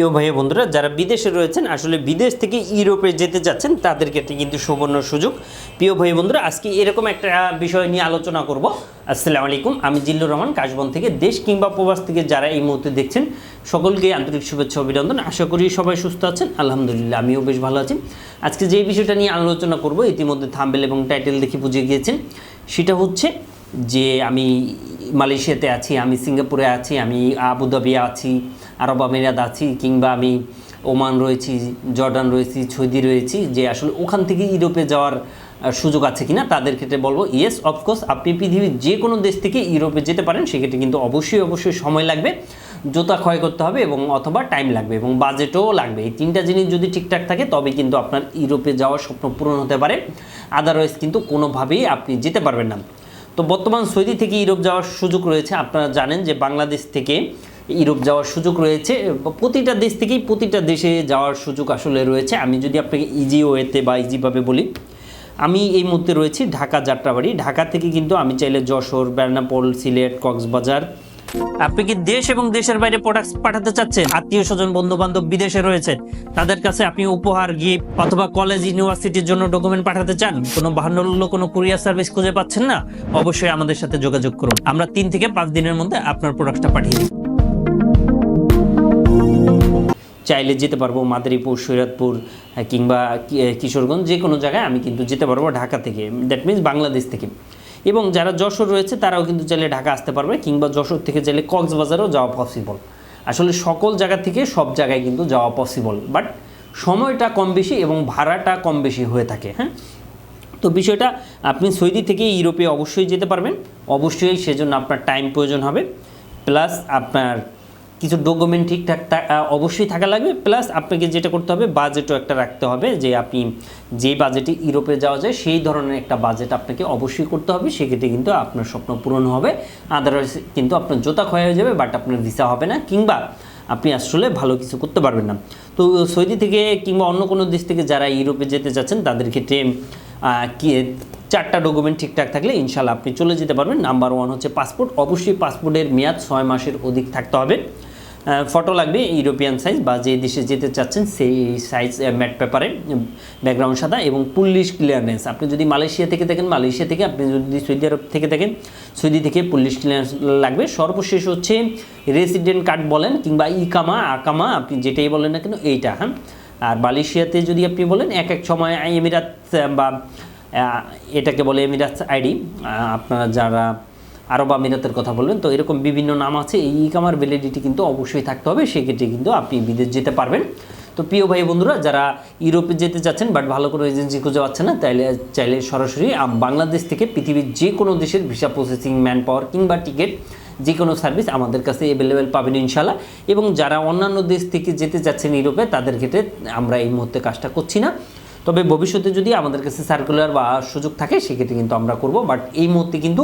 প্রিয় ভাই বন্ধুরা, যারা বিদেশে রয়েছেন, আসলে বিদেশ থেকে ইউরোপে যেতে চাচ্ছেন তাদের ক্ষেত্রে কিন্তু সুবর্ণ সুযোগ। প্রিয় ভাই বন্ধুরা, আজকে এরকম একটা বিষয় নিয়ে আলোচনা করব। আসসালামু আলাইকুম, আমি জিল্লুর রহমান, কাশবন থেকে দেশ কিংবা প্রবাস থেকে যারা এই মুহূর্তে দেখছেন, সকলকে আন্তরিক শুভেচ্ছা অভিনন্দন। আশা করি সবাই সুস্থ আছেন। আলহামদুলিল্লাহ, আমিও বেশ ভালো আছি। আজকে যে বিষয়টা নিয়ে আলোচনা করব, ইতিমধ্যে থাম্বেল এবং টাইটেল দেখে বুঝে গিয়েছেন, সেটা হচ্ছে যে আমি মালয়েশিয়াতে আছি, আমি সিঙ্গাপুরে আছি, আমি আবুধাবি আছি আরব আমিরাত আছি কিংবা আমি ওমান রয়েছি, জর্ডান রয়েছি, সৌদি রয়েছি, যে আসলে ওখান থেকে ইউরোপে যাওয়ার সুযোগ আছে কিনা তাদের ক্ষেত্রে বলব ইয়েস অফকোর্স আপনি পৃথিবীর যে কোনো দেশ থেকে ইউরোপে যেতে পারেন, সেক্ষেত্রে কিন্তু অবশ্যই অবশ্যই সময় লাগবে, জুতা ক্ষয় করতে হবে এবং অথবা টাইম লাগবে এবং বাজেটও লাগবে। এই তিনটা জিনিস যদি ঠিকঠাক থাকে তবে কিন্তু আপনার ইউরোপে যাওয়ার স্বপ্ন পূরণ হতে পারে। আদারওয়াইজ কিন্তু কোনোভাবেই আপনি যেতে পারবেন না। তো বর্তমান সৌদি থেকে ইউরোপ যাওয়ার সুযোগ রয়েছে। আপনারা জানেন যে বাংলাদেশ থেকে ইউরোপ যাওয়ার সুযোগ রয়েছে। প্রতিটা দেশ থেকেই প্রতিটা দেশে যাওয়ার সুযোগ আসলে রয়েছে। আমি যদি আপনাকে ইজি ওয়েতে বা ইজিভাবে বলি, আমি এই মুহূর্তে রয়েছি ঢাকা যাত্রাবাড়ি। ঢাকা থেকে কিন্তু আমি চাইলে যশোর বেনাপোল সিলেট, কক্সবাজার। আপনি কি দেশ এবং দেশের বাইরে প্রোডাক্ট পাঠাতে চাচ্ছেন? আত্মীয় স্বজন বন্ধু বান্ধব বিদেশে রয়েছে। তাদের কাছে আপনি উপহার গিফট অথবা কলেজ ইউনিভার্সিটির জন্য ডকুমেন্ট পাঠাতে চান? কোনো বাহান্ন কোনো কুরিয়ার সার্ভিস খুঁজে পাচ্ছেন না? অবশ্যই আমাদের সাথে যোগাযোগ করুন। আমরা তিন থেকে পাঁচ দিনের মধ্যে আপনার প্রোডাক্টটা পাঠিয়ে দিই। চাইলে যেতে পারব মাদারীপুর সৈরাতপুর কিংবা কিশোরগঞ্জ, যে কোনো জায়গায় আমি কিন্তু যেতে পারব ঢাকা থেকে। দ্যাট মিন্স বাংলাদেশ থেকে। এবং যারা যশোর রয়েছে, তারাও কিন্তু চাইলে ঢাকা আসতে পারবে, কিংবা যশোর থেকে চাইলে কক্সবাজারও যাওয়া পসিবল আসলে সকল জায়গা থেকে সব জায়গায় কিন্তু যাওয়া পসিবল বাট সময়টা কম বেশি এবং ভাড়াটা কম বেশি হয়ে থাকে হ্যাঁ? তো বিষয়টা আপনি সৌদি থেকে ইউরোপে অবশ্যই যেতে পারবেন। অবশ্যই সেজন্য আপনার টাইম প্রয়োজন হবে। প্লাস আপনার কিছু ডকুমেন্ট ঠিকঠাক অবশ্যই থাকা লাগবে প্লাস আপনাকে যেটা করতে হবে বাজেটও একটা রাখতে হবে, যে আপনি যে বাজেটে ইউরোপে যাওয়া যায়, সেই ধরনের একটা বাজেট আপনাকে অবশ্যই করতে হবে, সেক্ষেত্রে কিন্তু আপনার স্বপ্ন পূরণ হবে আদারওয়াইজ কিন্তু আপনার জোতা ক্ষয় হয়ে যাবে বাট আপনার ভিসা হবে না, কিংবা আপনি আসলে ভালো কিছু করতে পারবেন না। তো সৌদি থেকে কিংবা অন্য কোনো দেশ থেকে যারা ইউরোপে যেতে চাচ্ছেন তাদের ক্ষেত্রে চারটা ডকুমেন্ট ঠিকঠাক থাকলে ইনশাল্লাহ আপনি চলে যেতে পারবেন। নাম্বার ওয়ান হচ্ছে পাসপোর্ট অবশ্যই পাসপোর্টের মেয়াদ ছয় মাসের অধিক থাকতে হবে। ফটো লাগবে ইউরোপিয়ান সাইজ বা যে দেশে যেতে চাচ্ছেন, সেই সাইজ ম্যাট পেপারে ব্যাকগ্রাউন্ড সাদা এবং পুলিশ ক্লিয়ারেন্স আপনি যদি মালয়েশিয়া থেকে থাকেন মালয়েশিয়া থেকে আপনি যদি সৌদি আরব থেকে থাকেন সৌদি থেকে পুলিশ ক্লিয়ারেন্স লাগবে। সর্বশেষ হচ্ছে রেসিডেন্ট কার্ড বলেন কিংবা ইকামা, আকামা, আপনি যেটাই বলেন না কেন, এইটা হ্যাঁ? আর মালয়েশিয়াতে যদি আপনি বলেন, এক এক সময় এমিরাত বা এটাকে বলে এমিরাত আইডি আপনারা যারা আরব আমিরাতের কথা বলবেন, তো এরকম বিভিন্ন নাম আছে, এই ইকামার ভ্যালিডিটি কিন্তু অবশ্যই থাকতে হবে, সেক্ষেত্রে কিন্তু আপনি বিদেশ যেতে পারবেন। তো প্রিয় ভাই বন্ধুরা, যারা ইউরোপে যেতে চাচ্ছেন বাট ভালো কোনো এজেন্সি খুঁজে পাচ্ছে না, তাইলে, চাইলে সরাসরি বাংলাদেশ থেকে পৃথিবীর যে কোনো দেশের ভিসা প্রসেসিং ম্যান পাওয়ার কিংবা টিকিট যে কোনো সার্ভিস আমাদের কাছে অ্যাভেলেবেল পাবেন ইনশাল্লাহ এবং যারা অন্যান্য দেশ থেকে যেতে চাচ্ছেন ইউরোপে, তাদের ক্ষেত্রে আমরা এই মুহূর্তে কাজটা করছি না। তবে ভবিষ্যতে যদি আমাদের কাছে সার্কুলার বা সুযোগ থাকে, সেক্ষেত্রে কিন্তু আমরা করব। বাট এই মুহূর্তে কিন্তু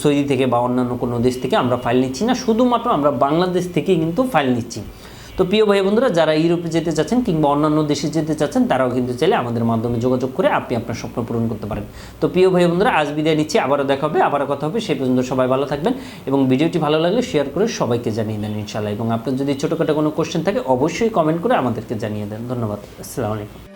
সৌদি থেকে বা অন্যান্য কোনো দেশ থেকে আমরা ফাইল নিচ্ছি না। শুধুমাত্র আমরা বাংলাদেশ থেকেই কিন্তু ফাইল নিচ্ছি। তো প্রিয় ভাই বন্ধুরা, যারা ইউরোপে যেতে চাচ্ছেন কিংবা অন্যান্য দেশে যেতে চাচ্ছেন, তারাও কিন্তু চাইলে আমাদের মাধ্যমে যোগাযোগ করে আপনি আপনার স্বপ্ন পূরণ করতে পারেন। তো প্রিয় ভাই বন্ধুরা, আজ বিদায় নিচ্ছি। আবারও দেখা হবে, আবারও কথা হবে। সেই পর্যন্ত সবাই ভালো থাকবেন এবং ভিডিওটি ভালো লাগলে শেয়ার করে সবাইকে জানিয়ে দেন ইনশাল্লাহ এবং আপনার যদি ছোটোখাটো কোনো কোশ্চেন থাকে, অবশ্যই কমেন্ট করে আমাদেরকে জানিয়ে দেন। ধন্যবাদ। আসসালামু আলাইকুম।